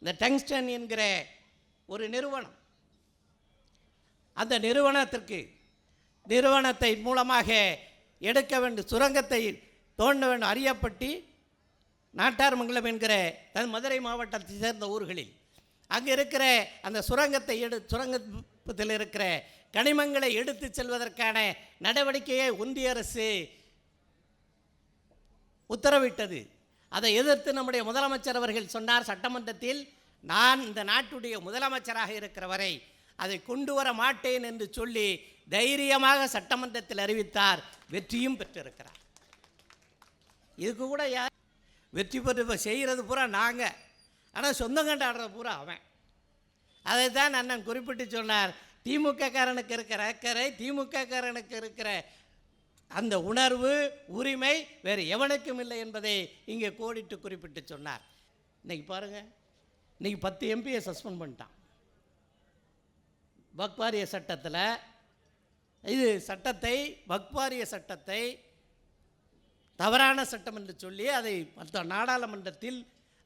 இந்த டங்ஸ்டன் என்கிற ஒரு நிறுவனம். அந்த நிறுவனத்திற்கு நிறுவனத்தை மூலமாக எடுக்க வேண்டும் சுரங்கத்தை தோண்ட வேண்டும் அறியப்பட்டி நாட்டார்மங்கலம் என்கிற தன் மதுரை மாவட்டத்தை சேர்ந்த ஊர்களில். அங்கே இருக்கிற அந்த சுரங்கத்தை எடு சுரங்கத்தில் இருக்கிற கனிமங்களை எடுத்து செல்வதற்கான நடவடிக்கையை ஒன்றிய அரசு உத்தரவிட்டது. அதை எதிர்த்து நம்முடைய முதலமைச்சர் அவர்கள் சொன்னார் சட்டமன்றத்தில் நான் இந்த நாட்டுடைய முதலமைச்சராக இருக்கிற வரை அதை கொண்டு வர மாட்டேன் என்று சொல்லி தைரியமாக சட்டமன்றத்தில் அறிவித்தார். வெற்றியும் பெற்றிருக்கிறார். இதுக்கு கூட யார்? வெற்றி பெற்று இப்போ செய்கிறது பூரா நாங்கள் ஆனால் சொந்தம் கண்டாடுறது பூரா அவன். அதை தான் அண்ணன் குறிப்பிட்டு சொன்னார். திமுக காரனுக்கு இருக்கிற அக்கறை திமுக காரனுக்கு இருக்கிற அந்த உணர்வு உரிமை வேறு எவனுக்கும் இல்லை என்பதை இங்கே கோடிட்டு குறிப்பிட்டு சொன்னார். இன்னைக்கு பாருங்க இன்னைக்கு பத்து எம்பியை சஸ்பெண்ட் பண்ணிட்டான். வக்வாரிய சட்டத்தில் இது சட்டத்தை வக்வாரிய சட்டத்தை தவறான சட்டம் என்று சொல்லி அதை மற்ற நாடாளுமன்றத்தில்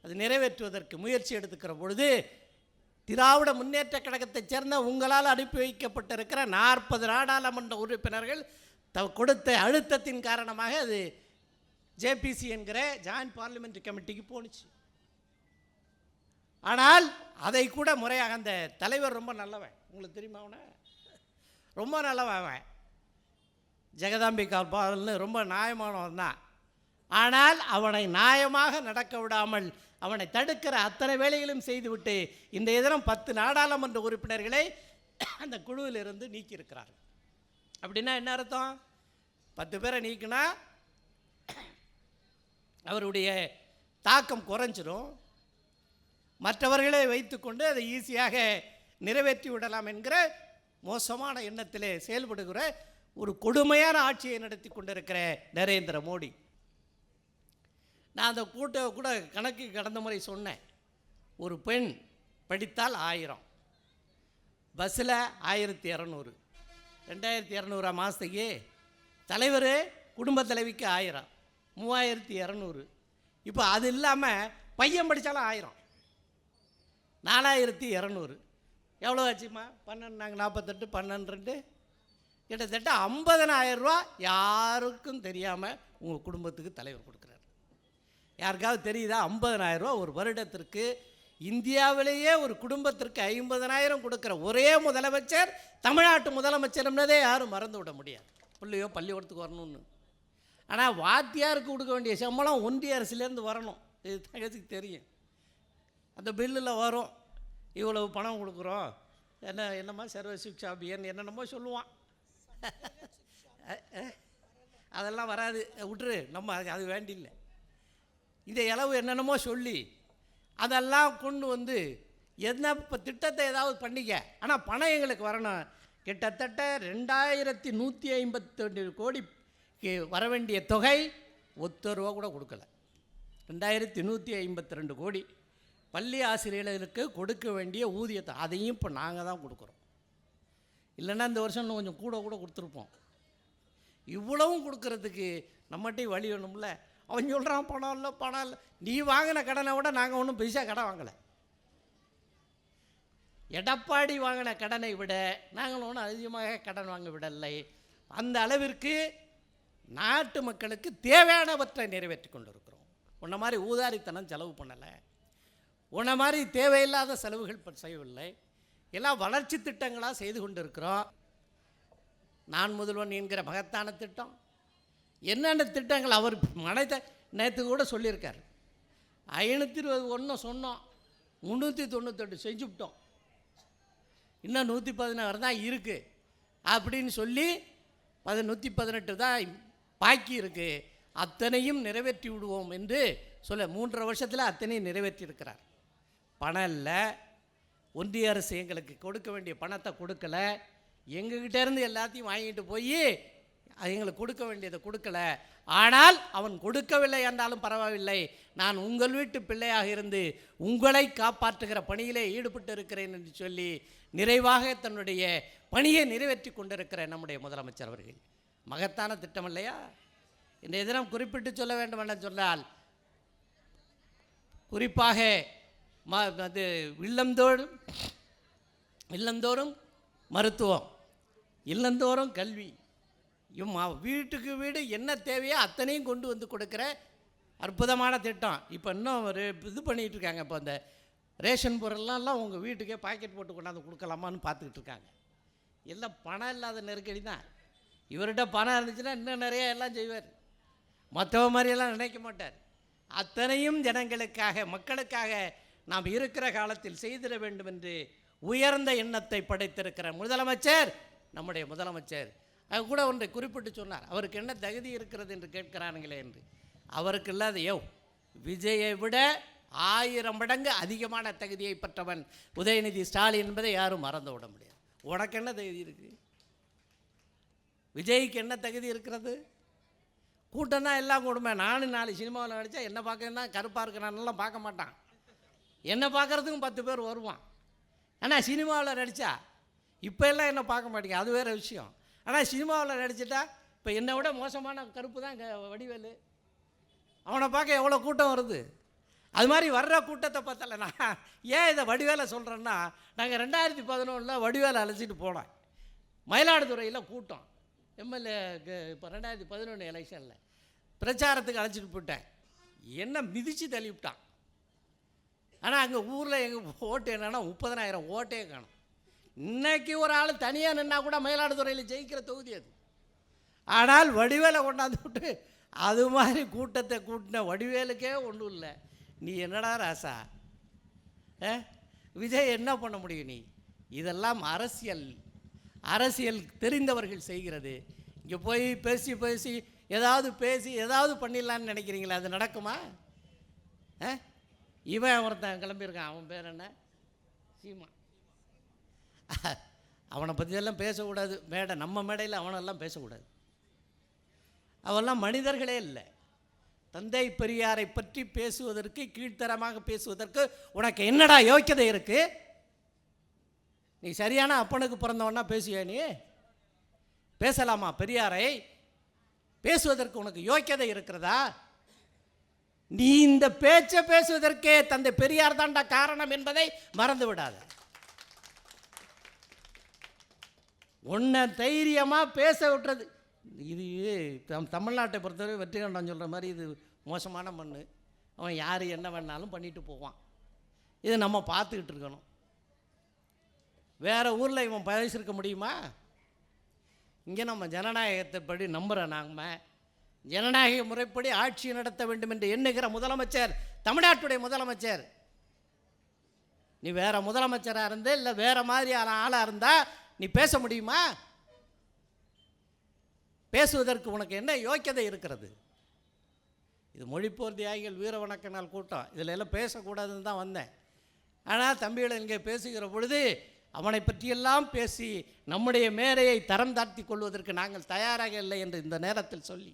அது நிறைவேற்றுவதற்கு முயற்சி எடுத்துக்கிற பொழுது திராவிட முன்னேற்ற கழகத்தைச் சேர்ந்த உங்களால் அனுப்பி வைக்கப்பட்டிருக்கிற நாற்பது நாடாளுமன்ற உறுப்பினர்கள் த கொடுத்த அழுத்தத்தின் காரணமாக அது ஜேபிசி என்கிற ஜாயின்ட் பார்லிமெண்ட்ரி கமிட்டிக்கு போணுச்சு. ஆனால் அதை கூட முறையாக அந்த தலைவர் ரொம்ப நல்லவன். உங்களுக்கு தெரியுமா அவனை? ரொம்ப நல்லவன் அவன். ஜெகதாம்பிகா பால்னு ரொம்ப நியாயமானவன் தான். ஆனால் அவனை நியாயமாக நடக்க விடாமல் அவனை தடுக்கிற அத்தனை வேலைகளும் செய்துவிட்டு இந்த எதிரம் பத்து நாடாளுமன்ற உறுப்பினர்களை அந்த குழுவிலிருந்து நீக்கியிருக்கிறார்கள். அப்படின்னா என்ன அர்த்தம்? பத்து பேரை நீக்கினா அவருடைய தாக்கம் குறைஞ்சிரும். மற்றவர்களை வைத்துக்கொண்டு அதை ஈஸியாக நிறைவேற்றி விடலாம் என்கிற மோசமான எண்ணத்தில் செயல்படுகிற ஒரு கொடுமையான ஆட்சியை நடத்தி கொண்டிருக்கிற நரேந்திர மோடி. நான் அந்த கூட்ட கூட கணக்கு கடந்த முறை சொன்னேன். ஒரு பெண் படித்தால் ஆயிரம். பஸ்ஸில் ஆயிரத்தி இரநூறு. ரெண்டாயிரத்தி இரநூறா மாதத்துக்கு தலைவர் குடும்ப தலைவிக்கு ஆயிரம். மூவாயிரத்தி இரநூறு. இப்போ அது இல்லாமல் பையன் படித்தாலும் ஆயிரம். நாலாயிரத்தி இரநூறு. எவ்வளோ ஆச்சுமா பன்னெண்டு நாங்கள் நாற்பத்தெட்டு பன்னெண்டு ரெண்டு. கிட்டத்தட்ட ஐம்பதனாயிரரூவா யாருக்கும் தெரியாமல் உங்கள் குடும்பத்துக்கு தலைவர் கொடுக்குறாரு. யாருக்காவது தெரியுதா? ஐம்பதனாயிரரூவா ஒரு வருடத்திற்கு இந்தியாவிலேயே ஒரு குடும்பத்திற்கு ஐம்பதனாயிரம் கொடுக்குற ஒரே முதலமைச்சர் தமிழ்நாட்டு முதலமைச்சர்னதே யாரும் மறந்து விட முடியாது. பிள்ளையோ பள்ளிக்கூடத்துக்கு வரணும்னு. ஆனால் வாத்தியாருக்கு கொடுக்க வேண்டிய சம்பளம் ஒன்றிய அரசுலேருந்து வரணும். இது தங்கச்சிக்கு தெரியும். அந்த பில்லில் வரும். இவ்வளவு பணம் கொடுக்குறோம். என்ன என்னம்மா சர்வ சிக்ஷா அபியான் என்னென்னமோ சொல்லுவான். அதெல்லாம் வராது. விட்டுரு. நம்ம அது அது வேண்டியில்லை. இந்த இளவு என்னென்னமோ சொல்லி அதெல்லாம் கொண்டு வந்து என்ன இப்போ திட்டத்தை ஏதாவது பண்ணிக்க? ஆனால் பணம் எங்களுக்கு வரணும். கிட்டத்தட்ட ரெண்டாயிரத்தி நூற்றி ஐம்பத்தெண்டு கோடி வர வேண்டிய தொகை ஒத்த ரூபா கூட கொடுக்கல. ரெண்டாயிரத்தி நூற்றி ஐம்பத்தி ரெண்டு கோடி பள்ளி ஆசிரியர்களுக்கு கொடுக்க வேண்டிய ஊதியத்தை அதையும் இப்போ நாங்கள் தான் கொடுக்குறோம். இல்லைன்னா இந்த வருஷம் இன்னும் கொஞ்சம் கூட கூட கொடுத்துருப்போம். இவ்வளவும் கொடுக்கறதுக்கு நம்மகிட்டே வழி வேணும்ல? அவன் சொல்கிறான் பணம் இல்லை பணம் இல்லை. நீ வாங்கின கடனை விட நாங்கள் ஒன்றும் பெருசாக கடன் வாங்கலை. எடப்பாடி வாங்கின கடனை விட நாங்கள் ஒன்றும் அதிகமாக கடன் வாங்க விடலை. அந்த அளவிற்கு நாட்டு மக்களுக்கு தேவையானவற்றை நிறைவேற்றி கொண்டிருக்கிறோம். உன்ன மாதிரி ஊதாரித்தனம் செலவு பண்ணலை. உன்ன மாதிரி தேவையில்லாத செலவுகள் செய்யவில்லை. எல்லாம் வளர்ச்சி திட்டங்களாக செய்து கொண்டிருக்கிறோம். நான் முதல்வன் என்கிற மகத்தான திட்டம். என்னென்ன திட்டங்கள் அவர் மனைத்த நேற்று கூட சொல்லியிருக்கார். ஐநூற்றி இருபது ஒன்று சொன்னோம். முந்நூற்றி தொண்ணூத்தெட்டு செஞ்சுவிட்டோம் இன்னும் நூற்றி பதினாறு தான் இருக்குது அப்படின்னு சொல்லி பத நூற்றி பதினெட்டு தான் பாக்கி இருக்குது அத்தனையும் நிறைவேற்றி விடுவோம் என்று சொல்ல மூன்றரை வருஷத்தில் அத்தனையும் நிறைவேற்றியிருக்கிறார் பணம் இல்லை. ஒன்றிய அரசு எங்களுக்கு கொடுக்க வேண்டிய பணத்தை கொடுக்கல. எங்ககிட்டேருந்து எல்லாத்தையும் வாங்கிட்டு போய் எங்களுக்கு கொடுக்க வேண்டியதை கொடுக்கல. ஆனால் அவன் கொடுக்கவில்லை என்றாலும் பரவாயில்லை. நான் உங்கள் வீட்டு பிள்ளையாக இருந்து உங்களை காப்பாற்றுகிற பணியிலே ஈடுபட்டு இருக்கிறேன் என்று சொல்லி நிறைவாக தன்னுடைய பணியை நிறைவேற்றி கொண்டிருக்கிற நம்முடைய முதலமைச்சர் அவர்கள். மகத்தான திட்டம் இல்லையா? இன்றைய தினம் குறிப்பிட்டு சொல்ல வேண்டும் என சொன்னால் குறிப்பாக ம அது இல்லந்தோறும் இல்லந்தோறும் மருத்துவம் இல்லந்தோறும் கல்வி இம்மா வீட்டுக்கு வீடு என்ன தேவையோ அத்தனையும் கொண்டு வந்து கொடுக்குற அற்புதமான திட்டம். இப்போ இன்னும் ஒரு இது பண்ணிகிட்டு இருக்காங்க. இப்போ அந்த ரேஷன் பொருள்லாம் உங்கள் வீட்டுக்கே பாக்கெட் போட்டு கொண்டாந்து கொடுக்கலாமான்னு பார்த்துக்கிட்டு இருக்காங்க. எல்லாம் பணம் இல்லாத நெருக்கடி தான். இவர்கிட்ட பணம் இருந்துச்சுன்னா இன்னும் நிறைய எல்லாம் செய்வார். மற்றவ மாதிரியெல்லாம் நினைக்க மாட்டார். அத்தனையும் ஜனங்களுக்காக மக்களுக்காக நாம் இருக்கிற காலத்தில் செய்திட வேண்டும் என்று உயர்ந்த எண்ணத்தை படைத்திருக்கிற முதலமைச்சர் நம்முடைய முதலமைச்சர் அது கூட ஒன்றை குறிப்பிட்டு சொன்னார். அவருக்கு என்ன தகுதி இருக்கிறது என்று கேட்கிறானுங்களே என்று. அவருக்கு இல்லாத யோ விஜயை விட ஆயிரம் மடங்கு அதிகமான தகுதியை பெற்றவன் உதயநிதி ஸ்டாலின் என்பதை யாரும் மறந்து விட முடியாது. உனக்கு என்ன தகுதி இருக்கு? விஜய்க்கு என்ன தகுதி இருக்கிறது? கூட்டம் தான் எல்லாம் கொடுமை. நானும் நாலு சினிமாவில் நடித்தா என்ன பார்க்கறதுனா கருப்பாக இருக்கிறான்லாம் பார்க்க மாட்டான். என்னை பார்க்குறதுக்கும் பத்து பேர் வருவான். ஆனால் சினிமாவில் நடித்தா இப்போ எல்லாம் என்ன பார்க்க மாட்டேங்க. அது வேறு விஷயம். ஆனால் சினிமாவில் நடிச்சிட்டா இப்போ என்னை விட மோசமான கருப்பு தான் வடிவேலு. அவனை பார்க்க எவ்வளோ கூட்டம் வருது? அது மாதிரி வர்ற கூட்டத்தை பார்த்தல நான் ஏன் இதை வடிவேலை சொல்கிறேன்னா நாங்கள் ரெண்டாயிரத்தி பதினொன்றில் வடிவேலை அழைச்சிட்டு போனோம். மயிலாடுதுறையில் கூட்டம். எம்எல்ஏ இப்போ ரெண்டாயிரத்தி பதினொன்று எலெக்ஷனில் பிரச்சாரத்துக்கு அழைச்சிட்டு போயிட்டேன். என்ன மிதித்து தள்ளிவிட்டான் ஆனால் அங்கே ஊரில் எங்கள் ஓட்டு என்னென்னா முப்பதனாயிரம் ஓட்டே காணும். இன்னைக்கு ஒரு ஆள் தனியாக நின்னா கூட மயிலாடுதுறையில் ஜெயிக்கிற தொகுதி அது. ஆனால் வடிவேலை கொண்டாந்து விட்டு அது மாதிரி கூட்டத்தை கூட்டின வடிவேலுக்கே ஒன்றும் இல்லை. நீ என்னடா ராசா? ஆ? விஜய் என்ன பண்ண முடியும் நீ? இதெல்லாம் அரசியல். அரசியல் தெரிந்தவர்கள் செய்கிறது. இங்கே போய் பேசி பேசி ஏதாவது பேசி ஏதாவது பண்ணிடலான்னு நினைக்கிறீங்களா? அது நடக்குமா? ஆ? இவன் ஒருத்தன் கிளம்பியிருக்கான். அவன் பேர் என்ன? சீமா. அவனை பற்றியெல்லாம் பேசக்கூடாது. மேடை நம்ம மேடையில் அவனெல்லாம் பேசக்கூடாது. அவெல்லாம் மனிதர்களே இல்லை. தந்தை பெரியாரை பற்றி பேசுவதற்கு கீழ்த்தரமாக பேசுவதற்கு உனக்கு என்னடா யோக்கியதை இருக்குது நீ சரியான அப்பனுக்கு பிறந்தவனா பேசுவியா நீ? பேசலாமா பெரியாரை? பேசுவதற்கு உனக்கு யோக்கியதை இருக்கிறதா? நீ இந்த பேச்சை பேசுவதற்கே தந்தை பெரியார் தாண்டா காரணம் என்பதை மறந்து விடாத உன்னை தைரியமாக பேச விட்டுறது. இது தம் தமிழ்நாட்டை பொறுத்தவரை வெற்றி கண்டம் சொல்கிற மாதிரி இது மோசமான மண் அவன் யார் என்ன வேணாலும் பண்ணிட்டு போவான். இதை நம்ம பார்த்துக்கிட்டு இருக்கணும். வேறு ஊரில் இவன் பேசியிருக்க முடியுமா? இங்கே நம்ம ஜனநாயகத்தைப்படி நம்புகிறோம் நாங்கள் ஜனநாயக முறைப்படி ஆட்சி நடத்த வேண்டும் என்று எண்ணுகிற முதலமைச்சர் தமிழ்நாட்டுடைய முதலமைச்சர். நீ வேற முதலமைச்சராக இருந்து இல்லை வேறு மாதிரியான ஆளாக இருந்தால் நீ பேச முடியுமா? பேசுவதற்கு உனக்கு என்ன யோக்கியதை இருக்கிறது? இது மொழிப்போர் தியாகிகள் வீர வணக்க நாள் கூட்டம். இதில் எல்லாம் பேசக்கூடாதுன்னு தான் வந்தேன். ஆனால் தம்பிகளை இங்கே பேசுகிற பொழுது அவனை பற்றியெல்லாம் பேசி நம்முடைய மேரையை தரம் தாழ்த்தி கொள்வதற்கு நாங்கள் தயாராக இல்லை என்று இந்த நேரத்தில் சொல்லி